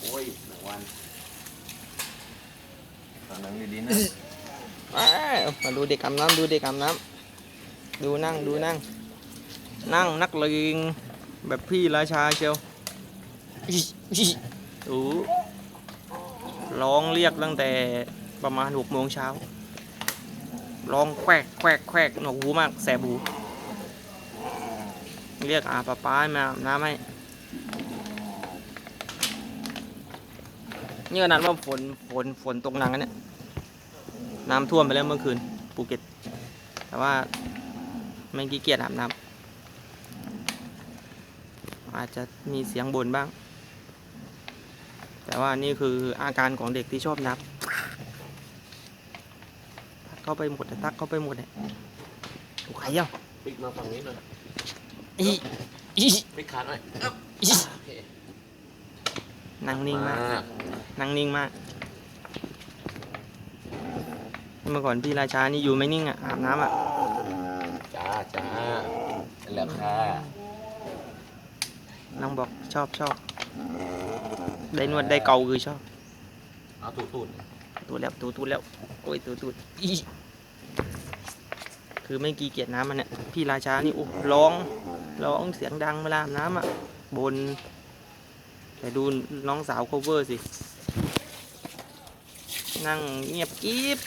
โอ้ยหนึ่งวันตอนนั้นดีๆนะอ้าวมาดูเด็กอาบน้ำดูเด็กอาบน้ำดูนั่งดูนั่ง นั่งนักเลงแบบพี่ราชาเชียวอิอิดูร้องเรียกตั้งแต่ประมาณหกโมงเช้าร้องแควกแควกแควกหนวกหูมากแสบหู เรียกอาป้าป้ามาอาบน้ำให้ นี่ขนาดว่าฝนฝนฝนตกหนักนะเนี่ยน้ำท่วมไปแล้วเมื่อคืนภูเก็ต แต่ว่าไม่ขี้เกียจอาบน้ำอาจจะมีเสียงบ่นบ้าง แต่ว่านี่คืออาการของเด็กที่ชอบนับตักเข้าไปหมดอะตักเข้าไปหมดเนี่ยโอ้ยเอ้าปิกมาฝั่งนี้หน่อยอีอีปิกขาหน่อยอีโอเค นั่งนิ่งมาก นั่งนิ่งมาก เมื่อก่อนพี่ราชานี่อยู่ไม่นิ่งอะ อาบน้ำอะ จ้าจ้านั่นแหละค่ะน้องบอกชอบชอบ ได้นวดได้เกาคือชอบ เอาตูดตูดตูดแล้วตูดตูดแล้ว โอ้ยตูดตูดอีคือไม่กีเกียจน้ำมันเนี่ย พี่ราชานี่โอ้ร้อง ร้องเสียงดังเวลาอาบน้ำอะบน แต่ดูน้องสาว cover สิ นั่งเงียบกริบ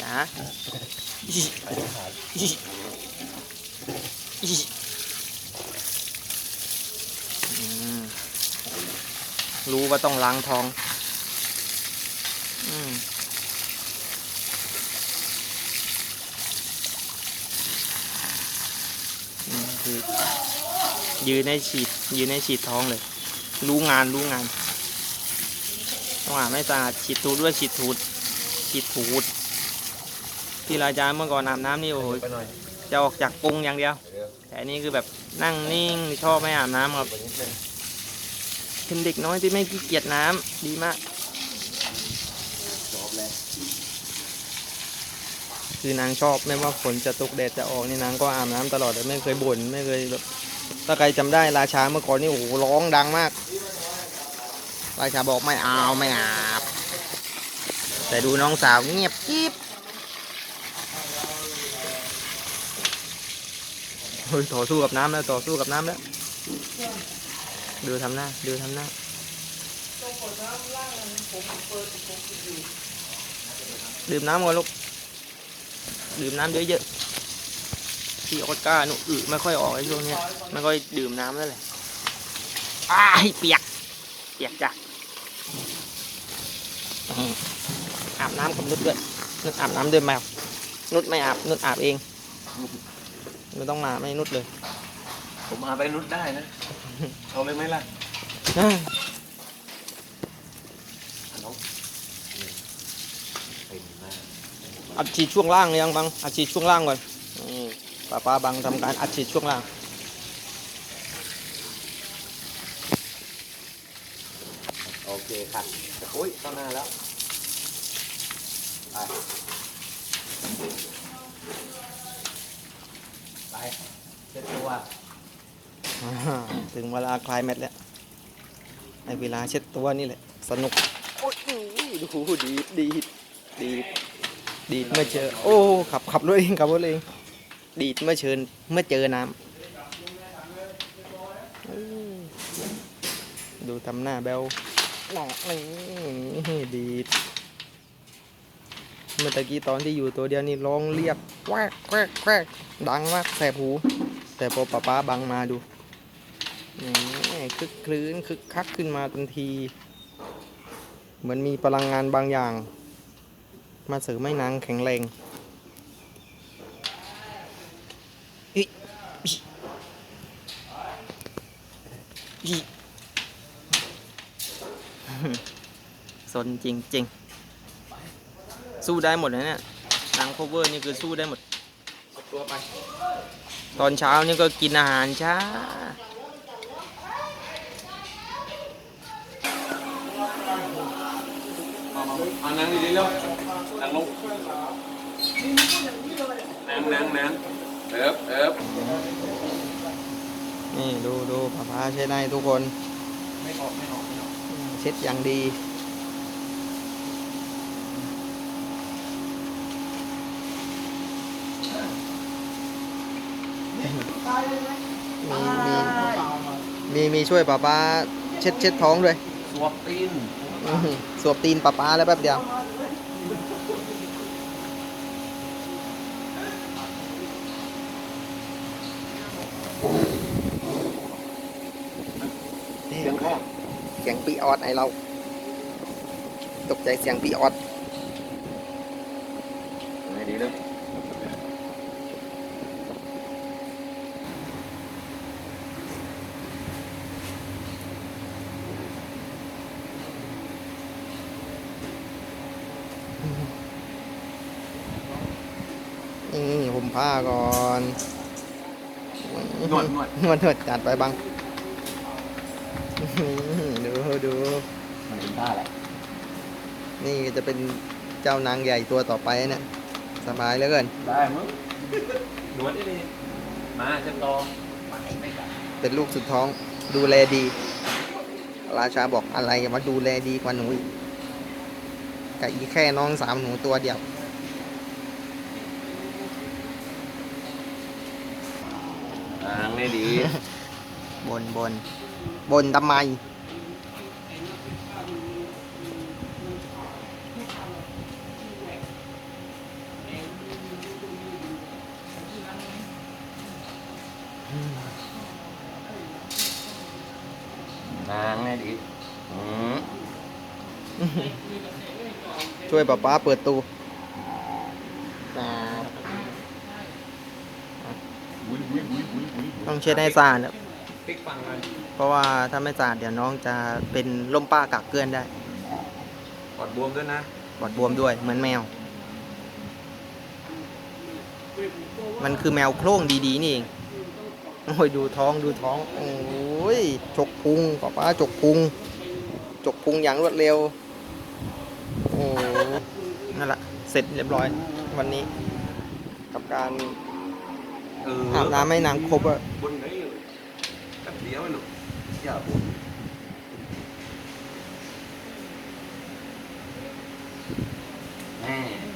จ๋าอรู้ว่าต้องล้างทอง อืมอืมคือ ยืนในฉีดยืนในฉีดท้องเลย รู้งานรู้งานต้องอาบไม่สะอาดฉีดทูด้วยฉีดทูดฉีดทูดที่ราจาเมื่อก่อนอาบน้ำนี่โอ้โหจะออกจากกรงอย่างเดียว แต่นี้คือแบบนั่งนิ่งชอบไม่อาบน้ำครับเป็นเด็กน้อยที่ไม่ขี้เกียจน้ำดีมากคือนางชอบไม่ว่าฝนจะตกแดดจะออกนี่นางก็อาบน้ำตลอดเลยไม่เคยบ่นไม่เคยแบบ ถ้าใครจำได้ราชาเมื่อก่อนนี่โอ้โหร้องดังมาก ราชาบอกไม่เอาไม่อาบ แต่ดูน้องสาวเงียบกิ๊บเฮ้ยต่อสู้กับน้ำแล้วต่อสู้กับน้ำแล้วดูทำหน้าดูทำหน้าดื่มน้ำก่อนลูกดื่มน้ำเยอะๆ พี่ออสการ์หนูอึไม่ค่อยออกในช่วงเนี้ยไม่ค่อยดื่มน้ำแล้วเลยอ้ายเปียก เปียกจ้ะอืมอาบน้ำกับนุชด้วยนุชอาบน้ำด้วยแมวนุชไม่อาบนุชอาบเองไม่ต้องมาไม่นุชเลย ผมมาไปนุดได้นะเอาเลยไหมล่ะอ่าน้องเต็มมากอัดฉีดช่วงล่างเลยยังบังอัดฉีดช่วงล่างก่อนนี่ ป้าป้าบังทำการอัดฉีดช่วงล่าง โอเคค่ะโอ้ยเข้าหน้าแล้ว ไป ไปเช็ดตัวอ่าถึงเวลาคลายแมทแล้วในเวลาเช็ดตัวนี่แหละ สนุก โอ้ยดูดีดดีดดีดดีดเมื่อเจอ โอ้ ขับขับรถเองขับรถเอง ดีดเมื่อเชิญเมื่อเจอน้ำดูทำหน้าแบลหนอกนี่ดีด เมื่อตะกี้ตอนที่อยู่ตัวเดียวนี่ร้องเรียกแควกแควกแควกดังมากแสบหู แต่พอป้าป้าบังมาดูแหมคึกคลื้นคึกคักขึ้นมาทันที เหมือนมีพลังงานบางอย่าง มาเสริมให้นางแข็งแรง อิสนจริงจริงๆสู้ได้หมดนะเนี่ยนางโคเวอร์นี่คือสู้ได้หมดเช็ดตัวไป ตอนเช้านี่ก็กินอาหารช้า เอานั่งดีๆเร็วนั่งลงนั่งนั่งนั่งเอิบเอิบ นนี่ดูดูป้าป้าเช็ดให้ทุกคน ไม่ออกไม่ออกไม่ออกเช็ดอย่างดีมีมีมีมีช่วยป้าป้าเช็ดเช็ดท้องด้วย สวบตีนอื้อหือสวบตีนป้าป้าแล้วแป๊บเดียว เสียงแค่เสียงปีออดไอเรา ตกใจเสียงปีออดไงดีเลยนี่ผมผ้าก่อน นวดนวดนวดนวดจัดไปบัง ดูดูมันเป็นท่าแหละนี่ก็จะเป็นเจ้านางใหญ่ตัวต่อไปเนี่ยสบายเหลือเกิน ได้มั้งนวดได้เลยมาเช็ดต่อไม่ไม่กัดเป็นลูกสุดท้องดูแลดี ราชาบอกอะไรมาดูแลดีกว่าหนูอีกกับอีแค่น้องสาวหนูตัวเดียวทางไม่ดี บนบน บนทำไมทางไม่ดีอืมช่วยป๊าป๊าเปิดตูอ่าวุ้ยวุ้ยวุ้ยวุ้ยวุ้ยต้องเช็ดให้สะอาดครับ พลิกฟังมันเพราะว่าถ้าไม่สะอาดเดี๋ยวน้องจะเป็นล่มป้ากักเกลื่อนได้ปอดบวมด้วยนะปอดบวมด้วย เหมือนแมว มันคือแมวโคร่งดีๆนี่เองโอ้ยดูท้องดูท้องโอ้ยจกพุงป้าป้าจกพุงจกพุงอย่างรวดเร็วโอ้นั่นแหละเสร็จเรียบร้อยวันนี้ กับการเอออาบน้ำให้นางครบอะบนไหน Explícamelo. Ya, pues. Eh.